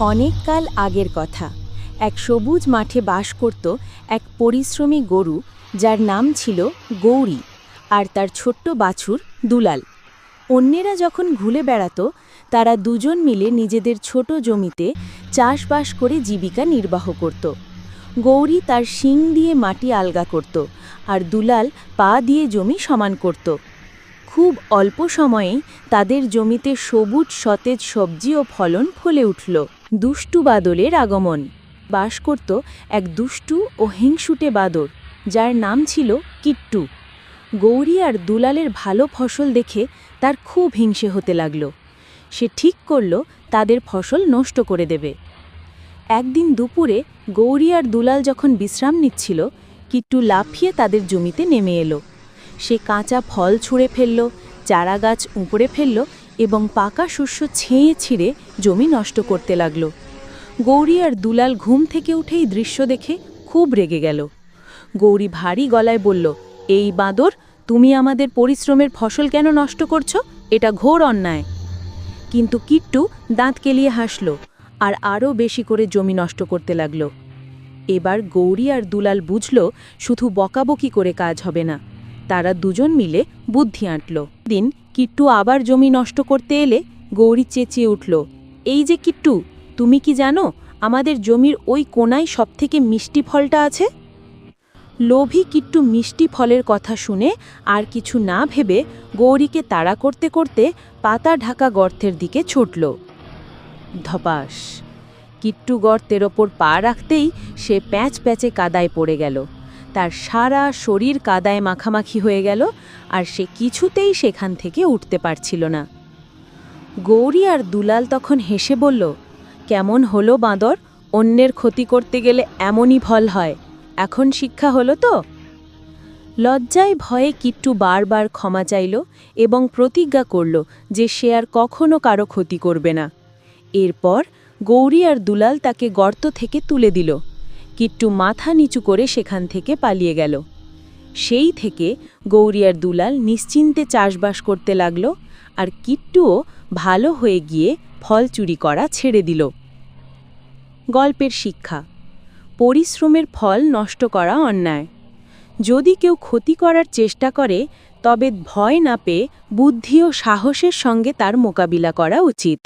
অনেককাল আগের কথা। এক সবুজ মাঠে বাস করত এক পরিশ্রমী গরু, যার নাম ছিল গৌরী আর তার ছোট্ট বাছুর দুলাল। অন্যেরা যখন ঘুলে বেড়াতো, তারা দুজন মিলে নিজেদের ছোট জমিতে চাষবাস করে জীবিকা নির্বাহ করত। গৌরী তার শিং দিয়ে মাটি আলগা করত আর দুলাল পা দিয়ে জমি সমান করত। খুব অল্প সময়েই তাদের জমিতে সবুজ, সতেজ সবজি ও ফলন ফলে উঠল। দুষ্টু বাদলের আগমন। বাস করত এক দুষ্টু ও হিংসুটে বাদর, যার নাম ছিল কিট্টু। গৌরী আর দুলালের ভালো ফসল দেখে তার খুব হিংসে হতে লাগল। সে ঠিক করল তাদের ফসল নষ্ট করে দেবে। একদিন দুপুরে গৌরী আর দুলাল যখন বিশ্রাম নিচ্ছিল, কিট্টু লাফিয়ে তাদের জমিতে নেমে এলো। সে কাঁচা ফল ছুঁড়ে ফেলল চারা গাছ উপড়ে ফেলল এবং পাকা শস্য ছেঁয়ে ছিঁড়ে জমি নষ্ট করতে লাগল। গৌরী আর দুলাল ঘুম থেকে উঠেই দৃশ্য দেখে খুব রেগে গেল। গৌরী ভারী গলায় বলল, এই বাঁদর, তুমি আমাদের পরিশ্রমের ফসল কেন নষ্ট করছ? এটা ঘোর অন্যায়। কিন্তু কিট্টু দাঁত কেলিয়ে হাসল আর আরও বেশি করে জমি নষ্ট করতে লাগল। এবার গৌরী আর দুলাল বুঝল, শুধু বকাবকি করে কাজ হবে না। তারা দুজন মিলে বুদ্ধি আঁটল। দিন কিট্টু আবার জমি নষ্ট করতে এলে গৌরী চেঁচিয়ে উঠল, এই যে কিট্টু, তুমি কি জানো আমাদের জমির ওই কোনায় সবথেকে মিষ্টি ফলটা আছে? লোভী কিট্টু মিষ্টি ফলের কথা শুনে আর কিছু না ভেবে গৌরীকে তাড়া করতে করতে পাতা ঢাকা গর্তের দিকে ছুটল। ধপাস, কিট্টু গর্তের ওপর পা রাখতেই সে প্যাঁচ প্যাঁচে কাদায় পড়ে গেল। তার সারা শরীর কাদায় মাখামাখি হয়ে গেল আর সে কিছুতেই সেখান থেকে উঠতে পারছিল না। গৌরী আর দুলাল তখন হেসে বলল, কেমন হলো বাঁদর? অন্যের ক্ষতি করতে গেলে এমনই ফল হয়। এখন শিক্ষা হলো তো? লজ্জায় ভয়ে কিট্টু বারবার ক্ষমা চাইল এবং প্রতিজ্ঞা করল যে সে আর কখনো কারও ক্ষতি করবে না। এরপর গৌরী আর দুলাল তাকে গর্ত থেকে তুলে দিল। কিট্টু মাথা নিচু করে সেখান থেকে পালিয়ে গেল। সেই থেকে গৌরী আর দুলাল নিশ্চিন্তে চাষবাস করতে লাগল আর কিট্টুও ভালো হয়ে গিয়ে ফল চুরি করা ছেড়ে দিল। গল্পের শিক্ষা, পরিশ্রমের ফল নষ্ট করা অন্যায়। যদি কেউ ক্ষতি করার চেষ্টা করে, তবে ভয় না পেয়ে বুদ্ধি ও সাহসের সঙ্গে তার মোকাবিলা করা উচিত।